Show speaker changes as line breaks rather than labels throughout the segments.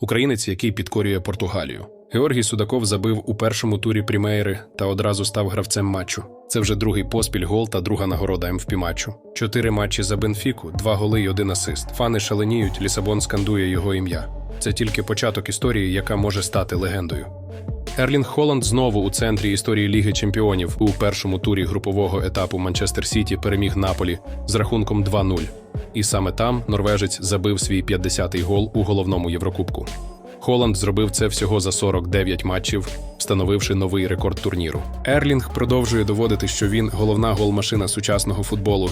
українець, який підкорює Португалію. Георгій Судаков забив у першому турі прімейри та одразу став гравцем матчу. Це вже другий поспіль гол та друга нагорода МВП матчу. Чотири матчі за Бенфіку, два голи й один асист. Фани шаленіють, Лісабон скандує його ім'я. Це тільки початок історії, яка може стати легендою. Ерлінг Холланд знову у центрі історії Ліги Чемпіонів у першому турі групового етапу Манчестер Сіті переміг Наполі з рахунком 2-0. І саме там норвежець забив свій 50-й гол у головному Єврокубку. Холланд зробив це всього за 49 матчів, встановивши новий рекорд турніру. Ерлінг продовжує доводити, що він головна голмашина сучасного футболу.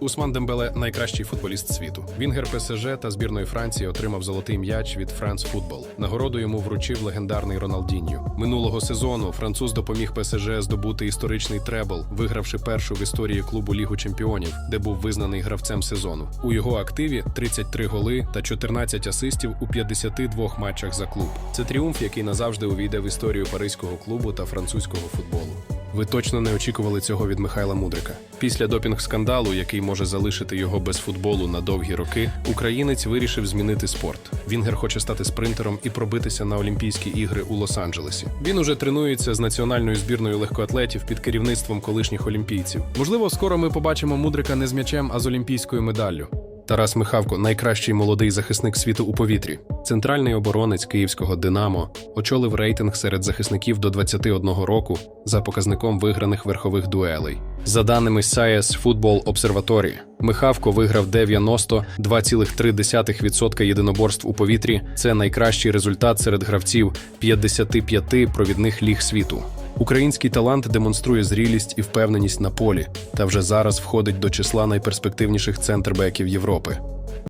Усман Дембеле найкращий футболіст світу. Вінгер ПСЖ та збірної Франції отримав золотий м'яч від Франс Футбол. Нагороду йому вручив легендарний Роналдіньо. Минулого сезону француз допоміг ПСЖ здобути історичний требл, вигравши першу в історії клубу Лігу Чемпіонів, де був визнаний гравцем сезону. У його активі 33 голи та 14 асистів у 52 матчах за клуб. Це тріумф, який назавжди увійде в історію паризького клубу та французького футболу. Ви точно не очікували цього від Михайла Мудрика. Після допінг-скандалу, який може залишити його без футболу на довгі роки, українець вирішив змінити спорт. Вінгер хоче стати спринтером і пробитися на Олімпійські ігри у Лос-Анджелесі. Він уже тренується з національною збірною легкоатлетів під керівництвом колишніх олімпійців. Можливо, скоро ми побачимо Мудрика не з м'ячем, а з олімпійською медаллю. Тарас Михавко найкращий молодий захисник світу у повітрі. Центральний оборонець київського Динамо очолив рейтинг серед захисників до 21 року за показником виграних верхових дуелей. За даними Science Football Observatory, Михавко виграв 92,3% єдиноборств у повітрі. Це найкращий результат серед гравців 55 провідних ліг світу. Український талант демонструє зрілість і впевненість на полі, та вже зараз входить до числа найперспективніших центрбеків Європи.